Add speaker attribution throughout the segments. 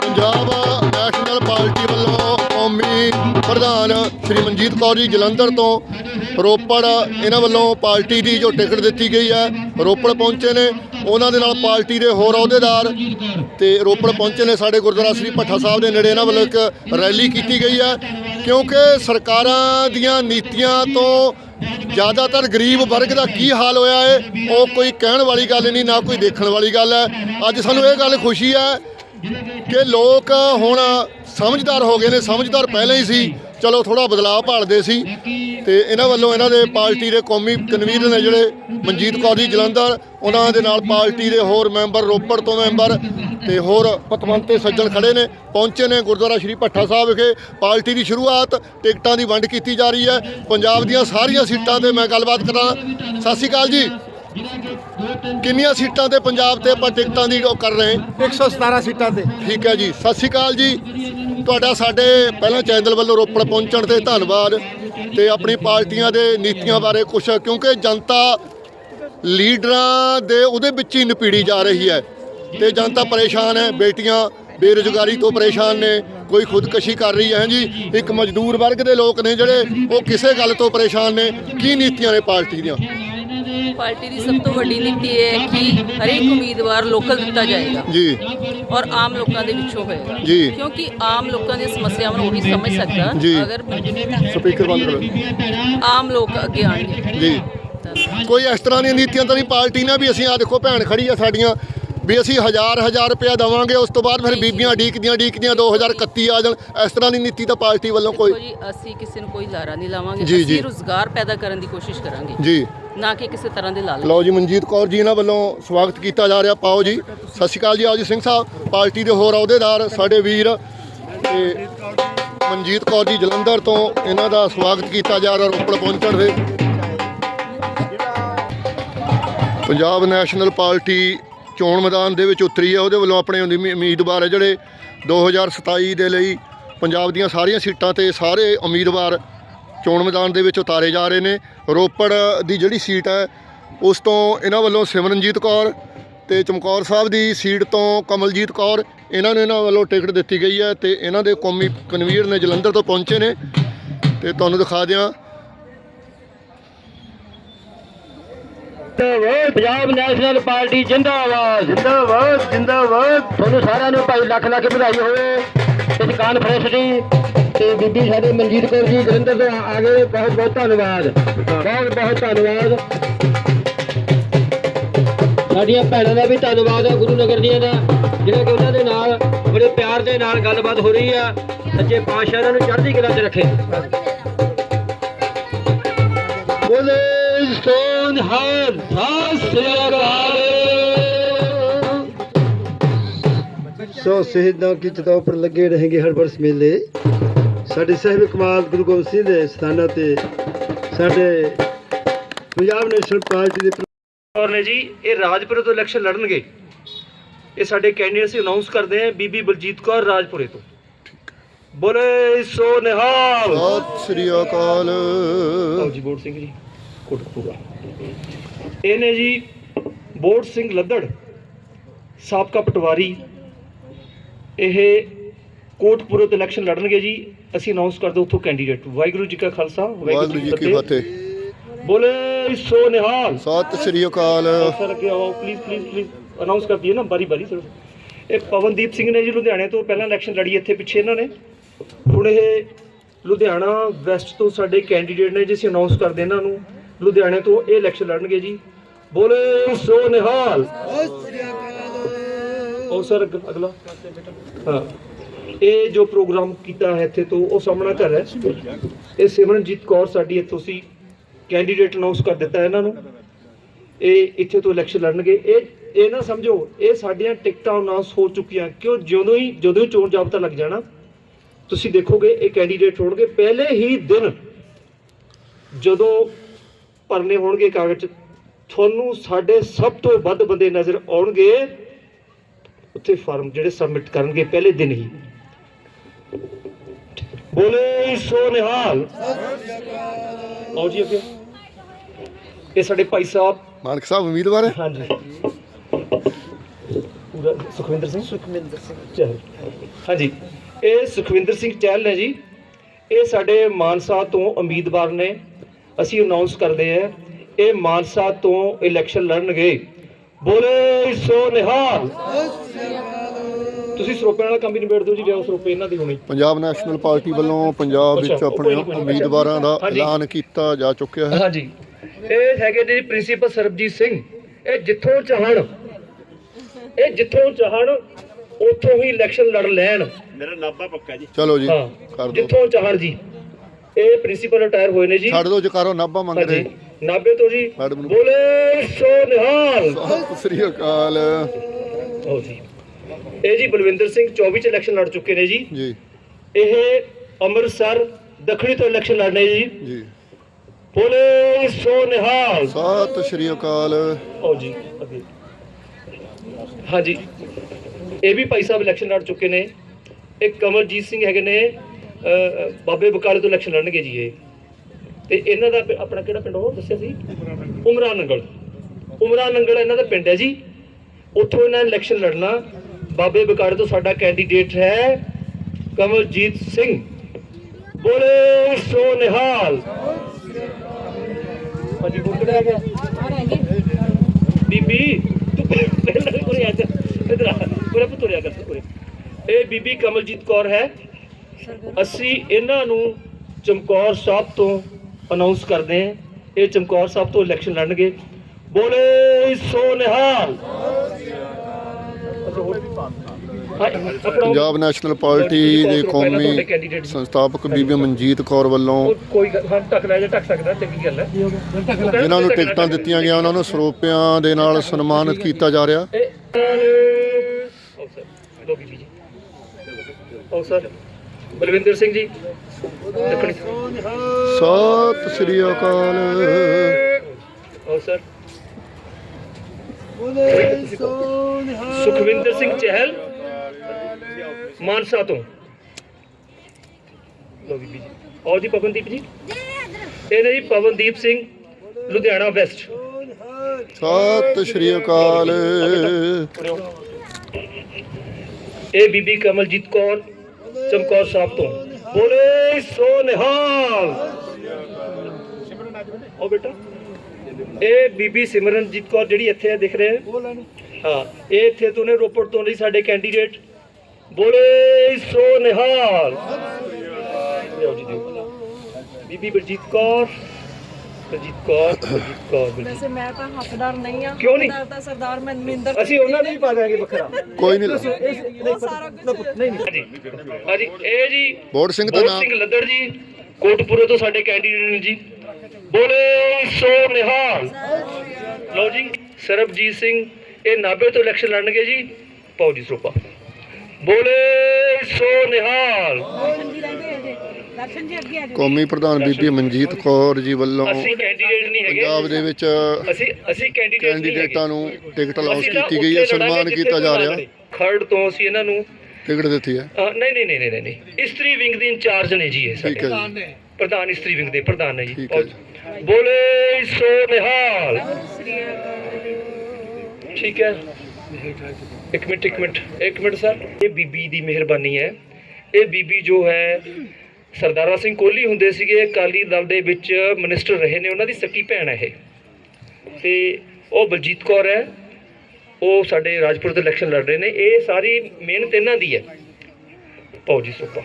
Speaker 1: Punjab national party ਵੱਲੋਂ ਕੌਮੀ ਪ੍ਰਧਾਨ ਸ਼੍ਰੀ ਮਨਜੀਤ ਕੌਰ ਜੀ ਜਲੰਧਰ ਤੋਂ ਰੋਪੜ ਇਹਨਾਂ ਵੱਲੋਂ ਪਾਰਟੀ ਦੀ ਜੋ ਟਿਕਟ ਦਿੱਤੀ ਗਈ ਹੈ, ਰੋਪੜ ਪਹੁੰਚੇ ਨੇ। ਉਹਨਾਂ ਦੇ ਨਾਲ ਪਾਰਟੀ ਦੇ ਹੋਰ ਅਹੁਦੇਦਾਰ ਤੇ ਰੋਪੜ ਪਹੁੰਚੇ ਨੇ। ਸਾਡੇ ਗੁਰਦੁਆਰਾ ਸ੍ਰੀ ਭੱਠਾ ਸਾਹਿਬ ਦੇ ਨੇੜੇ ਇਹਨਾਂ ਵੱਲੋਂ ਇੱਕ ਰੈਲੀ ਕੀਤੀ ਗਈ ਹੈ। ਕਿਉਂਕਿ ਸਰਕਾਰਾਂ ਦੀਆਂ ਨੀਤੀਆਂ ਤੋਂ ਜ਼ਿਆਦਾਤਰ ਗਰੀਬ ਵਰਗ ਦਾ ਕੀ ਹਾਲ ਹੋਇਆ ਹੈ ਉਹ ਕੋਈ ਕਹਿਣ ਵਾਲੀ ਗੱਲ ਨਹੀਂ, ਨਾ ਕੋਈ ਦੇਖਣ ਵਾਲੀ ਗੱਲ ਹੈ। ਅੱਜ ਸਾਨੂੰ ਇਹ ਗੱਲ ਖੁਸ਼ੀ ਹੈ ਕਿ ਲੋਕ ਹੁਣ ਸਮਝਦਾਰ ਹੋ ਗਏ ਨੇ, ਸਮਝਦਾਰ ਪਹਿਲਾਂ ਹੀ ਸੀ। ਚਲੋ ਥੋੜਾ ਬਦਲਾਅ ਭਾਲਦੇ ਸੀ ਤੇ ਇਹਨਾਂ ਵੱਲੋਂ ਇਹਨਾਂ ਦੇ ਪਾਰਟੀ ਦੇ ਕੌਮੀ ਕਨਵੀਨਰ ਨੇ ਜਿਹੜੇ ਮਨਜੀਤ ਕੌਰ ਜੀ ਜਲੰਧਰ ਉਹਨਾਂ ਦੇ ਨਾਲ ਪਾਰਟੀ ਦੇ ਹੋਰ ਮੈਂਬਰ ਰੋਪੜ ਤੋਂ ਮੈਂਬਰ ਤੇ ਹੋਰ ਪਤਵੰਤੇ ਸੱਜਣ ਖੜੇ ਨੇ ਪਹੁੰਚੇ ਨੇ ਗੁਰਦੁਆਰਾ ਸ਼੍ਰੀ ਭੱਠਾ ਸਾਹਿਬ ਵਿਖੇ। ਪਾਰਟੀ ਦੀ ਸ਼ੁਰੂਆਤ ਟਿਕਟਾਂ ਦੀ ਵੰਡ ਕੀਤੀ ਜਾ ਰਹੀ ਹੈ। ਪੰਜਾਬ ਦੀਆਂ ਸਾਰੀਆਂ ਸੀਟਾਂ ਤੇ ਮੈਂ ਗੱਲਬਾਤ ਕਰਾਂ। ਸਤਿ ਸ਼੍ਰੀ ਅਕਾਲ ਜੀ। ਕਿੰਨੀਆਂ ਸੀਟਾਂ ਤੇ ਪੰਜਾਬ ਤੇ ਆਪਾਂ ਟਿਕਟਾਂ ਦੀ ਉਹ ਕਰ ਰਹੇ? ਹਾਂ
Speaker 2: 117 ਸੀਟਾਂ ਤੇ।
Speaker 1: ਠੀਕ ਹੈ ਜੀ। ਸਤਿ ਸ਼੍ਰੀ ਅਕਾਲ ਜੀ। ਤੁਹਾਡਾ ਸਾਡੇ ਪਹਿਲਾਂ ਚੈਨਲ ਵੱਲੋਂ ਰੋਪੜ ਪਹੁੰਚਣ ਤੇ ਧੰਨਵਾਦ ਤੇ ਆਪਣੀ ਪਾਰਟੀਆਂ ਦੇ ਨੀਤੀਆਂ ਬਾਰੇ ਕੁਝ ਕਿਉਂਕਿ ਜਨਤਾ ਲੀਡਰਾਂ ਦੇ ਉਹਦੇ ਵਿੱਚ ਹੀ ਨਪੀੜੀ ਜਾ ਰਹੀ ਹੈ ਤੇ ਜਨਤਾ ਪਰੇਸ਼ਾਨ ਹੈ, ਬੇਟੀਆਂ ਬੇਰੁਜ਼ਗਾਰੀ ਤੋਂ ਪਰੇਸ਼ਾਨ ਨੇ, ਕੋਈ ਖੁਦਕਸ਼ੀ ਕਰ ਰਹੀ ਹੈ। ਜੀ ਇੱਕ ਮਜ਼ਦੂਰ ਵਰਗ ਦੇ ਲੋਕ ਨੇ ਜਿਹੜੇ ਉਹ ਕਿਸੇ ਗੱਲ ਤੋਂ ਪਰੇਸ਼ਾਨ ਨੇ, ਕੀ ਨੀਤੀਆਂ ਨੇ ਪਾਰਟੀ ਦੀਆਂ?
Speaker 3: ਪਾਰਟੀ ਦੀ ਸਭ ਤੋਂ ਵੱਡੀ ਨੀਤੀ ਇਹ ਹੈ ਕਿ ਹਰੇਕ ਉਮੀਦਵਾਰ ਲੋਕਲ ਦਿੱਤਾ ਜਾਏਗਾ।
Speaker 1: ਜੀ।
Speaker 3: ਔਰ ਆਮ ਲੋਕਾਂ ਦੇ ਵਿੱਚੋਂ ਹੋਏਗਾ।
Speaker 1: ਜੀ।
Speaker 3: ਕਿਉਂਕਿ ਆਮ ਲੋਕਾਂ ਦੀਆਂ ਸਮੱਸਿਆਵਾਂ ਨੂੰ ਉਹੀ ਸਮਝ ਸਕਦਾ
Speaker 1: ਜੀ।
Speaker 3: ਅਗਰ
Speaker 1: ਸਪੀਕਰ ਬੰਦ ਕਰੋ।
Speaker 3: ਆਮ ਲੋਕ ਅੱਗੇ ਆਣਗੇ।
Speaker 1: ਜੀ। ਕੋਈ ਇਸ ਤਰ੍ਹਾਂ ਦੀਆਂ ਨੀਤੀਆਂ ਤਾਂ ਨਹੀਂ ਪਾਰਟੀ ਨੇ ਵੀ ਅਸੀਂ ਆ ਦੇਖੋ ਭੈਣ ਖੜੀ ਆ ਸਾਡੀਆਂ। ਵੀ ਅਸੀਂ ਹਜ਼ਾਰ ਹਜ਼ਾਰ ਰੁਪਇਆ ਦੇਵਾਂਗੇ ਉਸ ਤੋਂ ਬਾਅਦ ਫਿਰ ਬੀਬੀਆਂ ਡੀਕਦੀਆਂ ਡੀਕਦੀਆਂ 2031 ਆ ਜਾਣ। ਇਸ ਤਰ੍ਹਾਂ ਦੀ ਨੀਤੀ ਤਾਂ ਪਾਰਟੀ ਵੱਲੋਂ ਕੋਈ
Speaker 3: ਜੀ ਅਸੀਂ ਕਿਸੇ ਨੂੰ ਕੋਈ ਲਾਰਾ ਨਹੀਂ ਲਾਵਾਂਗੇ। ਅਸੀਂ ਰੋਜ਼ਗਾਰ ਪੈਦਾ ਕਰਨ ਦੀ ਕੋਸ਼ਿਸ਼ ਕਰਾਂਗੇ।
Speaker 1: ਜੀ।
Speaker 3: ਨਾ ਕਿ ਕਿਸੇ ਤਰ੍ਹਾਂ ਦੇ ਲਾਲਚ।
Speaker 1: ਲਓ ਜੀ ਮਨਜੀਤ ਕੌਰ ਜੀ ਇਹਨਾਂ ਵੱਲੋਂ ਸਵਾਗਤ ਕੀਤਾ ਜਾ ਰਿਹਾ। ਪਾਓ ਜੀ। ਸਤਿ ਸ਼੍ਰੀ ਅਕਾਲ ਜੀ। ਆਓ ਜੀ ਸਿੰਘ ਸਾਹਿਬ ਪਾਰਟੀ ਦੇ ਹੋਰ ਅਹੁਦੇਦਾਰ ਸਾਡੇ ਵੀਰ ਤੇ ਮਨਜੀਤ ਕੌਰ ਜੀ ਜਲੰਧਰ ਤੋਂ ਇਹਨਾਂ ਦਾ ਸਵਾਗਤ ਕੀਤਾ ਜਾ ਰਿਹਾ ਰੋਪੜ ਪਹੁੰਚਣ ਦੇ। ਪੰਜਾਬ ਨੈਸ਼ਨਲ ਪਾਰਟੀ ਚੋਣ ਮੈਦਾਨ ਦੇ ਵਿੱਚ ਉਤਰੀ ਹੈ, ਉਹਦੇ ਵੱਲੋਂ ਆਪਣੇ ਉਮੀ- ਉਮੀਦਵਾਰ ਹੈ ਜਿਹੜੇ 2027 ਦੇ ਲਈ ਪੰਜਾਬ ਦੀਆਂ ਸਾਰੀਆਂ ਸੀਟਾਂ ਤੇ ਸਾਰੇ ਉਮੀਦਵਾਰ ਚੋਣ ਮੈਦਾਨ ਦੇ ਵਿੱਚ ਉਤਾਰੇ ਜਾ ਰਹੇ ਨੇ। ਰੋਪੜ ਦੀ ਜਿਹੜੀ ਸੀਟ ਹੈ, ਉਸ ਤੋਂ ਇਹਨਾਂ ਵੱਲੋਂ ਸਿਮਰਨਜੀਤ ਕੌਰ ਤੇ ਚਮਕੌਰ ਸਾਹਿਬ ਦੀ ਸੀਟ ਤੋਂ ਕਮਲਜੀਤ ਕੌਰ, ਇਹਨਾਂ ਨੂੰ ਇਹਨਾਂ ਵੱਲੋਂ ਟਿਕਟ ਦਿੱਤੀ ਗਈ ਹੈ ਤੇ ਇਹਨਾਂ ਦੇ ਕੌਮੀ ਕਨਵੀਨਰ ਨੇ ਜਲੰਧਰ ਤੋਂ ਪਹੁੰਚੇ ਨੇ। ਤੇ ਤੁਹਾਨੂੰ ਦਿਖਾ ਦਿਆਂ
Speaker 4: ਜਿੰਦਾਬਾਦ। ਪੰਜਾਬ ਨੈਸ਼ਨਲ ਪਾਰਟੀ ਜਿੰਦਾਬਾਦ। ਜਿੰਦਾਬਾਦ ਜਿੰਦਾਬਾਦ। ਤੁਹਾਨੂੰ ਸਾਰਿਆਂ ਨੂੰ ਭਾਈ ਲੱਖ ਲੱਖ ਵਧਾਈ ਹੋਵੇ। ਇਸ ਕਾਨਫਰੰਸ ਦੀ ਤੇ ਬੀਬੀ ਸਾਡੇ ਮਨਜੀਤ ਕੌਰ ਜੀ ਜਲੰਧਰ ਤੋਂ ਆ ਗਏ। ਬਹੁਤ ਬਹੁਤ ਧੰਨਵਾਦ। ਬਹੁਤ ਬਹੁਤ ਧੰਨਵਾਦ। ਸਾਡੀਆਂ ਭੈਣਾਂ ਦਾ ਵੀ ਧੰਨਵਾਦ ਹੈ ਗੁਰੂ ਨਗਰ ਦੀਆਂ ਦਾ। ਜਿਹੜਾ ਕਿ ਉਹਨਾਂ ਦੇ ਨਾਲ ਬੜੇ ਪਿਆਰ ਦੇ ਨਾਲ ਗੱਲਬਾਤ ਹੋ ਰਹੀ ਆ। ਸੱਚੇ ਪਾਤਸ਼ਾਹ ਇਹਨਾਂ ਨੂੰ ਚੜ੍ਹਦੀ ਕਲਾ 'ਚ ਰੱਖੇ। ਸੋਨਹਾਰ ਸਤਿ ਸ੍ਰੀ ਅਕਾਲ
Speaker 2: ਸੋ ਸ਼ਹੀਦਾਂ ਕੀ ਚਿਤਾਵ ਪਰ ਲੱਗੇ ਰਹੇਗੇ ਹਰ ਵਰਸ ਮੇਲੇ। ਸਾਡੇ ਸਾਹਿਬ ਕਮਾਲ ਗੁਰੂ ਗੋਬਿੰਦ ਸਿੰਘ ਦੇ ਸਥਾਨਾਂ ਤੇ ਸਾਡੇ ਪੰਜਾਬ ਨੈਸ਼ਨਲ ਪਾਰਟੀ ਦੇ
Speaker 5: ਔਰ ਨੇ ਜੀ ਇਹ ਰਾਜਪੁਰੇ ਤੋਂ ਇਲੈਕਸ਼ਨ ਲੜਨਗੇ। ਇਹ ਸਾਡੇ ਕੈਂਡੀਡੇਟ ਸੀ ਅਨਾਉਂਸ ਕਰਦੇ ਆ ਬੀਬੀ ਬਲਜੀਤ ਕੌਰ ਰਾਜਪੁਰੇ ਤੋਂ। ਬੋਲੇ ਸੋ ਨਿਹਾਲ।
Speaker 1: ਸਤਿ ਸ੍ਰੀ ਅਕਾਲ।
Speaker 5: ਜੀ ਬੋੜ ਸਿੰਘ ਜੀ। ਕੋਟਕਪੂਰਾ ਇਹ ਨੇ ਜੀ ਬੋੜ ਸਿੰਘ ਲੱਦੜ ਸਾਬਕਾ ਪਟਵਾਰੀ। ਇਹ ਕੋਟਪੂਰੇ ਤੋਂ ਇਲੈਕਸ਼ਨ ਲੜਨਗੇ ਜੀ। ਅਸੀਂ ਅਨਾਉਂਸ ਕਰਦੇ ਉੱਥੋਂ ਕੈਂਡੀਡੇਟ ਵਾਹਿਗੁਰੂ ਜੀ ਕਾ ਖਾਲਸਾ
Speaker 1: ਵਾਹਿਗੁਰੂ ਜੀ ਕੀ ਫਤਿਹ।
Speaker 5: ਬੋਲੇ ਸੋ ਨਿਹਾਲ।
Speaker 1: ਸਤਿ ਸ੍ਰੀ ਅਕਾਲ।
Speaker 5: ਸਰ ਅੱਗੇ ਆਓ। ਪਲੀਜ਼ ਪਲੀਜ਼ ਪਲੀਜ਼ ਅਨਾਉਂਸ ਕਰ ਦਈਏ ਨਾ ਬਾਰੀ ਬਾਰੀ ਸਰ। ਇਹ ਪਵਨਦੀਪ ਸਿੰਘ ਨੇ ਜੀ ਲੁਧਿਆਣੇ ਤੋਂ ਪਹਿਲਾਂ ਇਲੈਕਸ਼ਨ ਲੜੀ ਇੱਥੇ ਪਿੱਛੇ ਇਹਨਾਂ ਨੇ। ਹੁਣ ਇਹ ਲੁਧਿਆਣਾ ਵੈਸਟ ਤੋਂ ਸਾਡੇ ਕੈਂਡੀਡੇਟ ਨੇ ਜੀ ਅਸੀਂ ਅਨਾਉਂਸ ਕਰਦੇ ਇਹਨਾਂ ਨੂੰ। ਲੁਧਿਆਣੇ ਤੋਂ ਇਹ ਇਲੈਕਸ਼ਨ ਲੜਨਗੇ ਜੀ। ਬੋਲੇ ਸੋ ਨਿਹਾਲ। ਉਹ ਸਰ ਅਗਲਾ। ਹਾਂ। ਇਹ ਜੋ ਪ੍ਰੋਗਰਾਮ ਕੀਤਾ ਹੈ ਇੱਥੇ ਤੋਂ, ਉਹ ਸਾਹਮਣਾ ਘਰ ਹੈ। ਇਹ ਸਿਮਰਨਜੀਤ ਕੌਰ ਸਾਡੀ ਇੱਥੋਂ ਸੀ। ਕੈਂਡੀਡੇਟ ਅਨਾਉਂਸ ਕਰ ਦਿੱਤਾ ਇਹਨਾਂ ਨੂੰ। ਇਹ ਇੱਥੇ ਤੋਂ ਇਲੈਕਸ਼ਨ ਲੜਨਗੇ। ਇਹ ਇਹ ਨਾ ਸਮਝੋ, ਇਹ ਸਾਡੀਆਂ ਟਿਕਟਾਂ ਅਨਾਉਂਸ ਹੋ ਚੁੱਕੀਆਂ। ਕਿਉਂ? ਜਦੋਂ ਹੀ ਜਦੋਂ ਹੀ ਚੋਣ ਜਾਬਤਾ ਲੱਗ ਜਾਣਾ, ਤੁਸੀਂ ਦੇਖੋਗੇ ਇਹ ਕੈਂਡੀਡੇਟ ਹੋਣਗੇ। ਪਹਿਲੇ ਹੀ ਦਿਨ ਜਦੋਂ ਭਰਨੇ ਹੋਣਗੇ ਕਾਗਜ਼। ਤੁਹਾਨੂੰ ਸਾਡੇ ਸਭ ਤੋਂ ਵੱਧ ਬੰਦੇ ਨਜ਼ਰ ਆਉਣਗੇ। ਉੱਥੇ ਫਾਰਮ ਜਿਹੜੇ ਸਬਮਿਟ ਕਰਨਗੇ ਪਹਿਲੇ ਦਿਨ ਹੀ। ਬੋਲੇ ਸੋ ਨਿਹਾਲ। ਆਓ ਜੀ ਅੱਗੇ। ਇਹ ਸਾਡੇ ਭਾਈ ਸਾਹਿਬ।
Speaker 1: ਮਾਨਕ ਸਾਹਿਬ ਉਮੀਦਵਾਰ ਹੈ?
Speaker 5: ਹਾਂਜੀ। ਪੂਰਾ ਸੁਖਵਿੰਦਰ ਸਿੰਘ? ਸੁਖਵਿੰਦਰ ਸਿੰਘ। ਚਹਿਲ ਹਾਂਜੀ। ਇਹ ਸੁਖਵਿੰਦਰ ਸਿੰਘ ਚਹਿਲ ਨੇ ਜੀ। ਇਹ ਸਾਡੇ ਮਾਨਸਾ ਤੋਂ ਉਮੀਦਵਾਰ ਨੇ। ਅਸੀਂ ਅਨਾਉਂਸ ਕਰਦੇ ਹਾਂ ਇਹ ਮਾਨਸਾ ਤੋਂ ਇਲੈਕਸ਼ਨ ਲੜਨਗੇ। ਬੋਲੇ ਸੋ ਨਿਹਾਲ। ਤੁਸੀਂ ਸਰੋਪੇ ਵਾਲਾ ਕੰਮ ਵੀ ਨਿਬੇੜ ਦਿਓ ਜੀ ਲਿਆਓ ਸਰੋਪੇ ਇਹਨਾਂ ਦੀ ਹੋਣੀ।
Speaker 1: ਪੰਜਾਬ ਨੈਸ਼ਨਲ ਪਾਰਟੀ ਵੱਲੋਂ ਪੰਜਾਬ ਵਿੱਚ ਆਪਣੇ। ਉਮੀਦਵਾਰਾਂ ਦਾ। ਐਲਾਨ ਕੀਤਾ ਜਾ ਚੁੱਕਿਆ ਹੈ।
Speaker 5: ਹਾਂਜੀ। ਇਹ ਹੈਗੇ ਨੇ ਪ੍ਰਿੰਸੀਪਲ ਸਰਬਜੀਤ ਸਿੰਘ। ਇਹ ਜਿੱਥੋਂ ਚਾਹਣ ਇਹ ਜਿੱਥੋਂ ਚਾਹਣ ਉੱਥੋਂ ਹੀ ਇਲੈਕਸ਼ਨ ਲੜ ਲੈਣ।
Speaker 1: ਚਲੋ ਜੀ
Speaker 5: ਹਾਂ
Speaker 1: ਕਰ ਦਿਓ।
Speaker 5: ਜਿੱਥੋਂ ਚਾਹਣ ਜੀ। ਇਹ ਪ੍ਰਿੰਸੀਪਲ ਰਿਟਾਇਰ ਹੋਏ ਨੇ ਜੀ।
Speaker 1: ਛੱਡ ਦਿਓ ਜਕਾਰੋ ਨਾਭਾ ਮੰਗ ਰਹੇ।
Speaker 5: ਨਾਬੇ ਤੋਂ ਜੀ।
Speaker 1: ਮੈਡਮ ਨੂੰ।
Speaker 5: ਬੋਲੇ ਸੋ ਨਿਹਾਲ
Speaker 1: ਸਤਿ ਸ੍ਰੀ ਅਕਾਲ।
Speaker 5: ਹੋ ਜੀ। ਇਹ ਜੀ ਬਲਵਿੰਦਰ ਸਿੰਘ 24 ਚ ਇਲੈਕਸ਼ਨ ਲੜ ਚੁੱਕੇ ਨੇ ਜੀ।
Speaker 1: ਜੀ।
Speaker 5: ਇਹ ਅੰਮ੍ਰਿਤਸਰ ਦੱਖਣੀ ਤੋਂ ਇਲੈਕਸ਼ਨ ਲੜਨੇ ਜੀ।
Speaker 1: ਜੀ।
Speaker 5: ਬੋਲੇ ਸੋ ਨਿਹਾਲ
Speaker 1: ਸਤਿ ਸ੍ਰੀ ਅਕਾਲ।
Speaker 5: ਆਓ ਜੀ ਅੱਗੇ। ਹਾਂਜੀ। ਇਹ ਵੀ ਭਾਈ ਸਾਹਿਬ ਇਲੈਕਸ਼ਨ ਲੜ ਚੁੱਕੇ ਨੇ। ਇੱਕ ਕਮਲਜੀਤ ਸਿੰਘ ਹੈਗੇ ਨੇ। ਬਾਬੇ ਬਕਾਲੇ ਤੋਂ ਇਲੈਕਸ਼ਨ ਲੜਨਗੇ ਜੀ ਇਹ। ਤੇ ਇਹਨਾਂ ਦਾ ਆਪਣਾ ਕਿਹੜਾ ਪਿੰਡ ਉਹ ਦੱਸਿਆ ਸੀ? ਉਮਰਾ ਨੰਗਲ। ਉਮਰਾ ਨੰਗਲ ਇਹਨਾਂ ਦਾ ਪਿੰਡ ਹੈ ਜੀ। ਉੱਥੋਂ ਇਹਨਾਂ ਨੇ ਇਲੈਕਸ਼ਨ ਲੜਨਾ। ਬਾਬੇ ਬਕਾਲੇ ਤੋਂ ਸਾਡਾ ਕੈਂਡੀਡੇਟ ਹੈ ਕਮਲਜੀਤ ਸਿੰਘ। ਬੋਲੇ ਸੋ ਨਿਹਾਲ। ਹਾਂਜੀ ਹੋਰ ਕਿਹੜਾ ਬੀਬੀ, ਤੂੰ ਪਹਿਲਾਂ ਉਰੇ ਆ ਇਧਰ ਆ। ਉਰੇ ਪੁੱਤ ਕਰ, ਉਰੇ। ਇਹ ਬੀਬੀ ਕਮਲਜੀਤ ਕੌਰ ਹੈ। ਅਸੀਂ ਇਹਨਾਂ ਨੂੰ ਚਮਕੌਰ ਸਾਹਿਬ ਤੋਂ ਅਨਾਉਂਸ ਕਰਦੇ ਹਾਂ। ਇਹ ਚਮਕੌਰ ਸਾਹਿਬ ਤੋਂ ਇਲੈਕਸ਼ਨ ਲੜਨਗੇ। ਬੋਲੇ ਸੋ ਨਿਹਾਲ।
Speaker 1: ਪੰਜਾਬ ਨੈਸ਼ਨਲ ਪਾਰਟੀ ਦੇ ਕੌਮੀ ਸੰਸਥਾਪਕ ਬੀਬੀ ਮਨਜੀਤ ਕੌਰ ਵੱਲੋਂ
Speaker 5: ਕੋਈ ਹਾਂ ਟੱਕ ਲੈ ਜਾ ਟੱਕ ਸਕਦਾ ਚੰਗੀ ਗੱਲ ਹੈ?
Speaker 1: ਜਿਨ੍ਹਾਂ ਨੂੰ ਟਿਕਟਾਂ ਦਿੱਤੀਆਂ ਗਈਆਂ ਉਹਨਾਂ ਨੂੰ ਸਰੋਪਿਆਂ ਦੇ ਨਾਲ ਸਨਮਾਨਿਤ ਕੀਤਾ ਜਾ ਰਿਹਾ।
Speaker 5: ਇਹ ਬਲਵਿੰਦਰ ਸਿੰਘ ਜੀ। ਦੱਖਣੀ।
Speaker 1: ਸਤਿ ਸ੍ਰੀ ਅਕਾਲ।
Speaker 5: ਆਓ ਸਰ। ਸੁਖਵਿੰਦਰ ਸਿੰਘ ਚਹਿਲ। ਮਾਨਸਾ ਤੋਂ। ਲੋ ਬੀਬੀ ਜੀ। ਆਓ ਜੀ ਪਵਨਦੀਪ ਜੀ। ਇਹ ਨੇ ਜੀ ਪਵਨਦੀਪ ਸਿੰਘ ਲੁਧਿਆਣਾ ਵੈਸਟ।
Speaker 1: ਸਤਿ ਸ੍ਰੀ ਅਕਾਲ।
Speaker 5: ਇਹ ਬੀਬੀ ਕਮਲਜੀਤ ਕੌਰ। ਚਮਕੌਰ ਸਾਹਿਬ ਤੋਂ। ਬੋਲੇ ਸੋ ਨਿਹਾਲ। ਉਹ ਬੇਟਾ ਇਹ ਬੀਬੀ ਸਿਮਰਨਜੀਤ ਕੌਰ ਜਿਹੜੀ ਇੱਥੇ ਦਿਖ ਰਹੇ ਹੈ ਹਾਂ ਇਹ ਇੱਥੇ ਤੋਂ ਨੇ ਰੋਪੜ ਤੋਂ ਲਈ ਸਾਡੇ ਕੈਂਡੀਡੇਟ ਬੋਲੇ ਸੋ ਨਿਹਾਲ। ਬੀਬੀ ਬਲਜੀਤ ਕੌਰ। ਬਲਜੀਤ ਕੌਰ ਬਲਜੀਤ ਕੌਰ ਬਲਜੀਤ
Speaker 6: ਵੈਸੇ ਮੈਂ ਤਾਂ ਹੱਕਦਾਰ ਨਹੀਂ ਆ
Speaker 5: ਕਿਉਂ ਨਹੀਂ?
Speaker 6: ਹੱਕਦਾਰ ਤਾਂ ਸਰਦਾਰ ਮਨਮਿੰਦਰ
Speaker 5: ਅਸੀਂ ਉਹਨਾਂ ਨੂੰ ਵੀ ਪਾ ਦਾਂਗੇ ਵੱਖਰਾ।
Speaker 1: ਕੋਈ ਨਹੀਂ
Speaker 6: ਉਹ ਸਾਰਾ ਕੁਝ
Speaker 5: ਨਹੀਂ ਨਹੀਂ ਹਾਂਜੀ ਹਾਂਜੀ ਇਹ ਜੀ
Speaker 1: ਬੋੜ ਸਿੰਘ ਦਾ ਨਾਮ।
Speaker 5: ਸਿੰਘ ਲੱਦੜ ਜੀ ਕੋਟਪੁਰੇ ਤੋਂ ਸਾਡੇ ਕੈਂਡੀਡੇਟ ਨੇ ਜੀ। ਬੋਲੇ ਸੋ ਨਿਹਾਲ ਲਓ ਜੀ ਸਰਬਜੀਤ ਸਿੰਘ ਇਹ ਨਾਭੇ ਤੋਂ ਇਲੈਕਸ਼ਨ ਲੜਨਗੇ ਜੀ। ਪਾਓ ਜੀ ਸਰੋਪਾ। ਬੋਲੇ ਸੋ ਨਿਹਾਲ।
Speaker 6: ਦਰਸ਼ਨ ਜੀ ਅੱਗੇ ਆ ਜਾਓ
Speaker 1: ਕੌਮੀ ਪ੍ਰਧਾਨ ਬੀਬੀ ਮਨਜੀਤ ਕੌਰ ਜੀ ਵੱਲੋਂ
Speaker 5: ਅਸੀਂ ਕੈਂਡੀਡੇਟ ਨਹੀਂ ਹੈਗੇ।
Speaker 1: ਪੰਜਾਬ ਦੇ ਵਿੱਚ
Speaker 5: ਅਸੀਂ ਅਸੀਂ ਕੈਂਡੀਡੇਟ
Speaker 1: ਕੈਂਡੀਡੇਟਾਂ ਨੂੰ ਟਿਕਟ ਅਲਾਉਸ ਕੀਤੀ ਗਈ ਹੈ ਸਨਮਾਨ ਕੀਤਾ ਜਾ ਰਿਹਾ।
Speaker 5: ਖਰੜ ਤੋਂ ਅਸੀਂ ਇਹਨਾਂ ਨੂੰ
Speaker 1: ਟਿਕਟ ਦਿੱਤੀ ਹੈ।
Speaker 5: ਨਹੀਂ ਨਹੀਂ ਨਹੀਂ ਨਹੀਂ ਨਹੀਂ। ਇਸਤਰੀ ਵਿੰਗ ਦੀ ਇੰਚਾਰਜ ਨੇ ਜੀ ਇਹ ਸਾਡੇ।
Speaker 1: ਹੈ ਜੀ।
Speaker 5: ਪ੍ਰਧਾਨ ਇਸਤਰੀ ਵਿੰਗ ਦੇ ਪ੍ਰਧਾਨ ਨੇ ਜੀ। ਬੋਲੇ ਸੋ ਨਿਹਾਲ। ਠੀਕ ਹੈ। ਇੱਕ ਮਿੰਟ ਇੱਕ ਮਿੰਟ। ਇੱਕ ਮਿੰਟ ਸਰ। ਇਹ ਬੀਬੀ ਦੀ ਮਿਹਰਬਾਨੀ ਹੈ। ਇਹ ਬੀਬੀ ਜੋ ਹੈ ਸਰਦਾਰਾ ਸਿੰਘ ਕੋਹਲੀ ਹੁੰਦੇ ਸੀਗੇ, ਅਕਾਲੀ ਦਲ ਦੇ ਵਿੱਚ ਮਿਨਿਸਟਰ ਰਹੇ ਨੇ, ਉਹਨਾਂ ਦੀ ਸਕੀ ਭੈਣ ਹੈ ਇਹ। ਤੇ ਉਹ ਬਲਜੀਤ ਕੌਰ ਹੈ, ਉਹ ਸਾਡੇ ਰਾਜਪੁਰ ਤੋਂ ਇਲੈਕਸ਼ਨ ਲੜ ਰਹੇ ਨੇ, ਇਹ ਸਾਰੀ ਮਿਹਨਤ ਇਹਨਾਂ ਦੀ ਹੈ। ਪਾਓ ਜੀ ਸੋਪਾ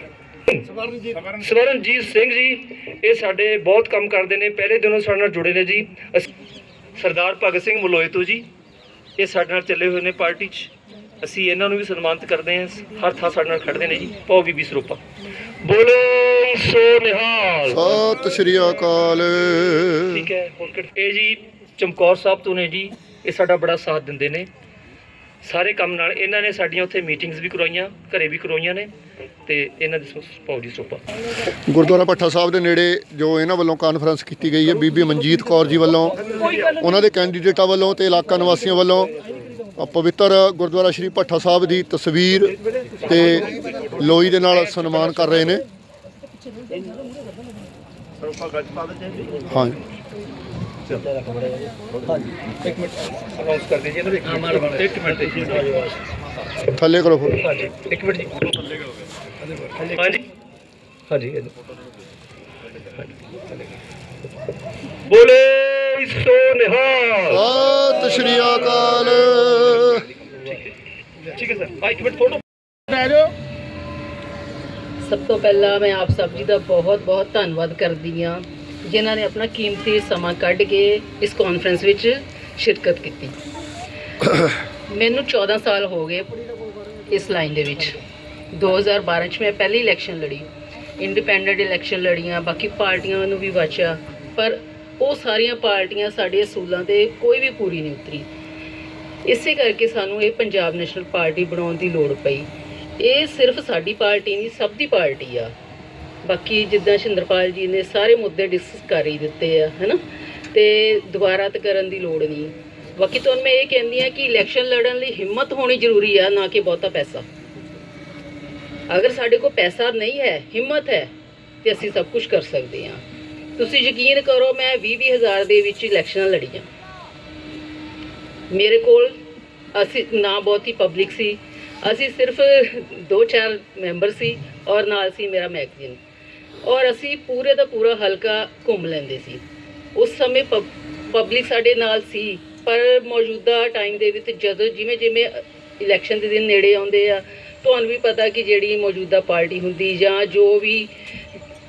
Speaker 5: ਸਵਰਨਜੀਤ ਸਿੰਘ ਜੀ, ਇਹ ਸਾਡੇ ਬਹੁਤ ਕੰਮ ਕਰਦੇ ਨੇ, ਪਹਿਲੇ ਦਿਨੋਂ ਸਾਡੇ ਨਾਲ ਜੁੜੇ ਨੇ ਜੀ। ਅਸੀਂ- ਸਰਦਾਰ ਭਗਤ ਸਿੰਘ ਮਲੋਇਤੋ ਜੀ, ਇਹ ਸਾਡੇ ਨਾਲ ਚੱਲੇ ਹੋਏ ਨੇ ਪਾਰਟੀ 'ਚ। ਅਸੀਂ ਇਹਨਾਂ ਨੂੰ ਵੀ ਸਨਮਾਨਿਤ ਕਰਦੇ ਹਾਂ ਹਰ ਥਾਂ ਸਾਡੇ ਨਾਲ ਖੜਦੇ ਨੇ ਜੀ। ਪਾਓ ਬੀਬੀ ਸਰੂਪਾ। ਬੋਲੋ ਸੋ ਨਿਹਾਲ।
Speaker 1: ਸਤਿ ਸ੍ਰੀ ਅਕਾਲ।
Speaker 5: ਠੀਕ ਹੈ ਕਿਹੜੇ- ਇਹ ਜੀ ਚਮਕੌਰ ਸਾਹਿਬ ਤੋਂ ਨੇ ਜੀ ਇਹ ਸਾਡਾ ਬੜਾ ਸਾਥ ਦਿੰਦੇ ਨੇ। ਸਾਰੇ ਕੰਮ ਨਾਲ ਇਹਨਾਂ ਨੇ ਸਾਡੀਆਂ ਉੱਥੇ ਮੀਟਿੰਗਸ ਵੀ ਕਰਵਾਈਆਂ ਘਰੇ ਵੀ ਕਰਵਾਈਆਂ ਨੇ ਤੇ ਇਹਨਾਂ ਦੇ ਪਾਓ ਜੀ ਸਰੂਪਾ।
Speaker 1: ਗੁਰਦੁਆਰਾ ਭੱਠਾ ਸਾਹਿਬ ਦੇ ਨੇੜੇ ਜੋ ਇਹਨਾਂ ਵੱਲੋਂ ਕਾਨਫਰੰਸ ਕੀਤੀ ਗਈ ਹੈ ਬੀਬੀ ਮਨਜੀਤ ਕੌਰ ਜੀ ਵੱਲੋਂ ਉਹਨਾਂ ਦੇ ਕੈਂਡੀਡੇਟਾਂ ਵੱਲੋਂ ਤੇ ਇਲਾਕਾ ਨਿਵਾਸੀਆਂ ਵੱਲੋਂ। ਪਵਿੱਤਰ ਗੁਰਦੁਆਰਾ ਸ਼੍ਰੀ ਭੱਠਾ ਸਾਹਿਬ ਦੀ ਤਸਵੀਰ ਤੇ ਲੋਈ ਦੇ ਨਾਲ ਸਨਮਾਨ ਕਰ ਰਹੇ ਨੇ। ਹਾਂ ਥੱਲੇ ਕਰੋ
Speaker 5: ਹਾਂਜੀ ਇੱਕ ਮਿੰਟ ਜੀ ਹਾਂਜੀ ਹਾਂਜੀ। ਬੋਲੇ ਸੋ ਨਿਹਾਲ।
Speaker 1: ਸਤਿ ਸ਼੍ਰੀ ਅਕਾਲ।
Speaker 5: ਠੀਕ ਹੈ ਸਰ। ਇੱਕ ਮਿੰਟ ਫੋਟੋ
Speaker 3: ਸਭ ਤੋਂ ਪਹਿਲਾਂ ਮੈਂ ਆਪ ਸਭ ਜੀ ਦਾ ਬਹੁਤ ਬਹੁਤ ਧੰਨਵਾਦ ਕਰਦੀ ਹਾਂ, ਜਿਨ੍ਹਾਂ ਨੇ ਆਪਣਾ ਕੀਮਤੀ ਸਮਾਂ ਕੱਢ ਕੇ ਇਸ ਕਾਨਫਰੰਸ ਵਿੱਚ ਸ਼ਿਰਕਤ ਕੀਤੀ। ਮੈਨੂੰ 14 ਸਾਲ ਹੋ ਗਏ ਇਸ ਲਾਈਨ ਦੇ ਵਿੱਚ। 2012 ਚ ਮੈਂ ਪਹਿਲੀ ਇਲੈਕਸ਼ਨ ਲੜੀ। ਇੰਡੀਪੈਂਡੈਂਟ ਇਲੈਕਸ਼ਨ ਲੜੀਆਂ, ਬਾਕੀ ਪਾਰਟੀਆਂ ਨੂੰ ਵੀ ਵਾਚਿਆ, ਪਰ ਉਹ ਸਾਰੀਆਂ ਪਾਰਟੀਆਂ ਸਾਡੇ ਅਸੂਲਾਂ ਤੇ ਕੋਈ ਵੀ ਪੂਰੀ ਨਹੀਂ ਉਤਰੀ। ਇਸੇ ਕਰਕੇ ਸਾਨੂੰ ਇਹ ਪੰਜਾਬ ਨੈਸ਼ਨਲ ਪਾਰਟੀ ਬਣਾਉਣ ਦੀ ਲੋੜ ਪਈ। ਇਹ ਸਿਰਫ ਸਾਡੀ ਪਾਰਟੀ ਨਹੀਂ, ਸਭ ਦੀ ਪਾਰਟੀ ਆ। ਬਾਕੀ ਜਿੱਦਾਂ ਸ਼ਿੰਦਰਪਾਲ ਜੀ ਨੇ ਸਾਰੇ ਮੁੱਦੇ ਡਿਸਕਸ ਕਰ ਹੀ ਦਿੱਤੇ ਆ, ਹੈਨਾ? ਤੇ ਦੁਬਾਰਾ ਤੇ ਕਰਨ ਦੀ ਲੋੜ ਨਹੀਂ। ਬਾਕੀ ਤੁਹਾਨੂੰ ਮੈਂ ਇਹ ਕਹਿੰਦੀ ਆ ਕਿ ਇਲੈਕਸ਼ਨ ਲੜਨ ਲਈ ਹਿੰਮਤ ਹੋਣੀ ਜ਼ਰੂਰੀ ਆ, ਨਾ ਕਿ ਬਹੁਤਾ ਪੈਸਾ। ਅਗਰ ਸਾਡੇ ਕੋਲ ਪੈਸਾ ਨਹੀਂ ਹੈ, ਹਿੰਮਤ ਹੈ, ਤੇ ਅਸੀਂ ਸਭ ਕੁਝ ਕਰ ਸਕਦੇ ਹਾਂ। ਤੁਸੀਂ ਯਕੀਨ ਕਰੋ, ਮੈਂ 20 ਹਜ਼ਾਰ ਦੇ ਵਿੱਚ ਇਲੈਕਸ਼ਨਾਂ ਲੜੀਆਂ। ਮੇਰੇ ਕੋਲ ਅਸੀਂ ਨਾ ਬਹੁਤੀ ਪਬਲਿਕ ਸੀ। ਅਸੀਂ ਸਿਰਫ ਦੋ ਚਾਰ ਮੈਂਬਰ ਸੀ ਔਰ ਨਾਲ ਸੀ ਮੇਰਾ ਮੈਗਜ਼ੀਨ ਔਰ ਅਸੀਂ ਪੂਰੇ ਦਾ ਪੂਰਾ ਹਲਕਾ ਘੁੰਮ ਲੈਂਦੇ ਸੀ। ਉਸ ਸਮੇਂ ਪਬਲਿਕ ਸਾਡੇ ਨਾਲ ਸੀ, ਪਰ ਮੌਜੂਦਾ ਟਾਈਮ ਦੇ ਵਿੱਚ ਜਦੋਂ ਜਿਵੇਂ ਜਿਵੇਂ ਇਲੈਕਸ਼ਨ ਦੇ ਦਿਨ ਨੇੜੇ ਆਉਂਦੇ ਆ, ਤੁਹਾਨੂੰ ਵੀ ਪਤਾ ਕਿ ਜਿਹੜੀ ਮੌਜੂਦਾ ਪਾਰਟੀ ਹੁੰਦੀ ਜਾਂ ਜੋ ਵੀ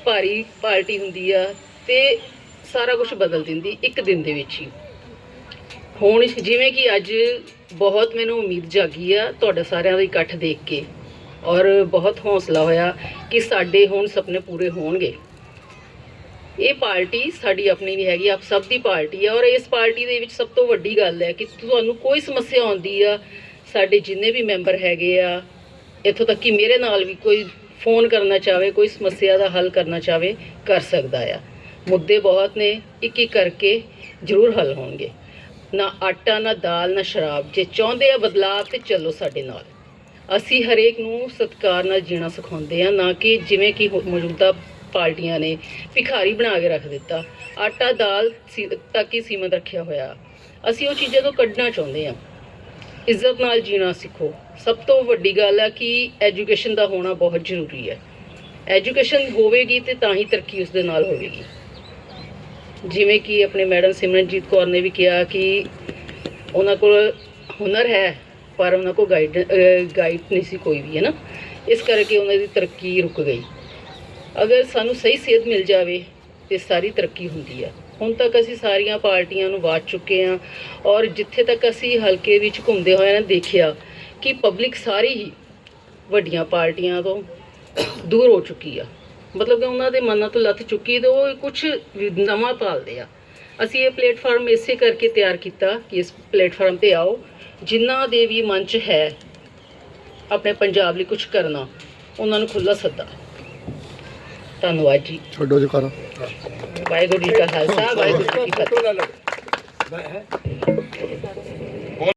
Speaker 3: ਭਾਰੀ ਪਾਰਟੀ ਹੁੰਦੀ ਆ, ਤੇ ਸਾਰਾ ਕੁਝ ਬਦਲ ਦਿੰਦੀ ਇੱਕ ਦਿਨ ਦੇ ਵਿੱਚ ਹੀ। ਹੁਣ ਜਿਵੇਂ ਕਿ ਅੱਜ ਬਹੁਤ ਮੈਨੂੰ ਉਮੀਦ ਜਾਗੀ ਆ ਤੁਹਾਡਾ ਸਾਰਿਆਂ ਦਾ ਇਕੱਠ ਦੇਖ ਕੇ ਔਰ ਬਹੁਤ ਹੌਸਲਾ ਹੋਇਆ ਕਿ ਸਾਡੇ ਹੁਣ ਸੁਪਨੇ ਪੂਰੇ ਹੋਣਗੇ। ਇਹ ਪਾਰਟੀ ਸਾਡੀ ਆਪਣੀ ਨਹੀਂ ਹੈਗੀ, ਆਪ ਸਭ ਦੀ ਪਾਰਟੀ ਆ ਔਰ ਇਸ ਪਾਰਟੀ ਦੇ ਵਿੱਚ ਸਭ ਤੋਂ ਵੱਡੀ ਗੱਲ ਹੈ ਕਿ ਤੁਹਾਨੂੰ ਕੋਈ ਸਮੱਸਿਆ ਆਉਂਦੀ ਆ, ਸਾਡੇ ਜਿੰਨੇ ਵੀ ਮੈਂਬਰ ਹੈਗੇ ਆ, ਇੱਥੋਂ ਤੱਕ ਕਿ ਮੇਰੇ ਨਾਲ ਵੀ ਕੋਈ ਫੋਨ ਕਰਨਾ ਚਾਹਵੇ, ਕੋਈ ਸਮੱਸਿਆ ਦਾ ਹੱਲ ਕਰਨਾ ਚਾਹਵੇ, ਕਰ ਸਕਦਾ ਆ। ਮੁੱਦੇ ਬਹੁਤ ਨੇ ਇੱਕ ਇੱਕ ਕਰਕੇ ਜ਼ਰੂਰ ਹੱਲ ਹੋਣਗੇ। ਨਾ ਆਟਾ, ਨਾ ਦਾਲ, ਨਾ ਸ਼ਰਾਬ। ਜੇ ਚਾਹੁੰਦੇ ਆ ਬਦਲਾਅ ਤੇ ਚੱਲੋ ਸਾਡੇ ਨਾਲ। ਅਸੀਂ ਹਰੇਕ ਨੂੰ ਸਤਿਕਾਰ ਨਾਲ ਜੀਣਾ ਸਿਖਾਉਂਦੇ ਆ, ਨਾ ਕਿ ਜਿਵੇਂ ਕਿ ਹੋ- ਮੌਜੂਦਾ ਪਾਰਟੀਆਂ ਨੇ ਭਿਖਾਰੀ ਬਣਾ ਕੇ ਰੱਖ ਦਿੱਤਾ। ਆਟਾ, ਦਾਲ ਸੀ- ਤੱਕ ਹੀ ਸੀਮਤ ਰੱਖਿਆ ਹੋਇਆ। ਅਸੀਂ ਉਹ ਚੀਜ਼ਾਂ ਤੋਂ ਕੱਢਣਾ ਚਾਹੁੰਦੇ ਆ। ਇੱਜ਼ਤ ਨਾਲ ਜੀਣਾ ਸਿੱਖੋ। ਸਭ ਤੋਂ ਵੱਡੀ ਗੱਲ ਆ ਕਿ ਐਜੂਕੇਸ਼ਨ ਦਾ ਹੋਣਾ ਬਹੁਤ ਜ਼ਰੂਰੀ ਹੈ। ਐਜੂਕੇਸ਼ਨ ਹੋਵੇਗੀ ਤੇ ਤਾਂ ਹੀ ਤਰੱਕੀ ਉਸ ਦੇ ਨਾਲ ਹੋਵੇਗੀ। ਜਿਵੇਂ ਕਿ ਆਪਣੇ ਮੈਡਮ ਸਿਮਰਨਜੀਤ ਕੌਰ ਨੇ ਵੀ ਕਿਹਾ ਕਿ ਉਹਨਾਂ ਕੋਲ ਹੁਨਰ ਹੈ, ਪਰ ਉਹਨਾਂ ਕੋਲ ਗਾਈਡ ਗਾਈਡ ਨਹੀਂ ਸੀ ਕੋਈ ਵੀ, ਹੈ ਨਾ? ਇਸ ਕਰਕੇ ਉਹਨਾਂ ਦੀ ਤਰੱਕੀ ਰੁਕ ਗਈ। ਅਗਰ ਸਾਨੂੰ ਸਹੀ ਸੇਧ ਮਿਲ ਜਾਵੇ, ਤੇ ਸਾਰੀ ਤਰੱਕੀ ਹੁੰਦੀ ਆ। ਹੁਣ ਤੱਕ ਅਸੀਂ ਸਾਰੀਆਂ ਪਾਰਟੀਆਂ ਨੂੰ ਵਾਚ ਚੁੱਕੇ ਹਾਂ, ਔਰ ਜਿੱਥੇ ਤੱਕ ਅਸੀਂ ਹਲਕੇ ਵਿੱਚ ਘੁੰਮਦੇ ਹੋਏ ਨਾ ਦੇਖਿਆ ਕਿ ਪਬਲਿਕ ਸਾਰੀ ਹੀ ਵੱਡੀਆਂ ਪਾਰਟੀਆਂ ਤੋਂ ਦੂਰ ਹੋ ਚੁੱਕੀ ਆ। ਮਤਲਬ ਕਿ ਉਹਨਾਂ ਦੇ ਮਨਾਂ ਤੋਂ ਲੱਥ ਚੁੱਕੀ ਤੇ ਉਹ ਕੁਝ ਨਵਾਂ ਭਾਲਦੇ ਆ। ਅਸੀਂ ਇਹ ਪਲੇਟਫਾਰਮ ਇਸੇ ਕਰਕੇ ਤਿਆਰ ਕੀਤਾ ਕਿ ਇਸ ਪਲੇਟਫਾਰਮ ਤੇ ਆਓ ਜਿਨ੍ਹਾਂ ਦੇ ਵੀ ਮਨ 'ਚ ਹੈ ਆਪਣੇ ਪੰਜਾਬ ਲਈ ਕੁਝ ਕਰਨਾ ਉਹਨਾਂ ਨੂੰ ਖੁੱਲਾ ਸੱਦਾ। ਧੰਨਵਾਦ ਜੀ।
Speaker 1: ਛੱਡੋ ਜੀ ਕਰ
Speaker 3: ਵਾਹਿਗੁਰੂ ਜੀ ਕਾ ਖਾਲਸਾ ਵਾਹਿਗੁਰੂ ਜੀ ਕੀ ਫਤਿਹ।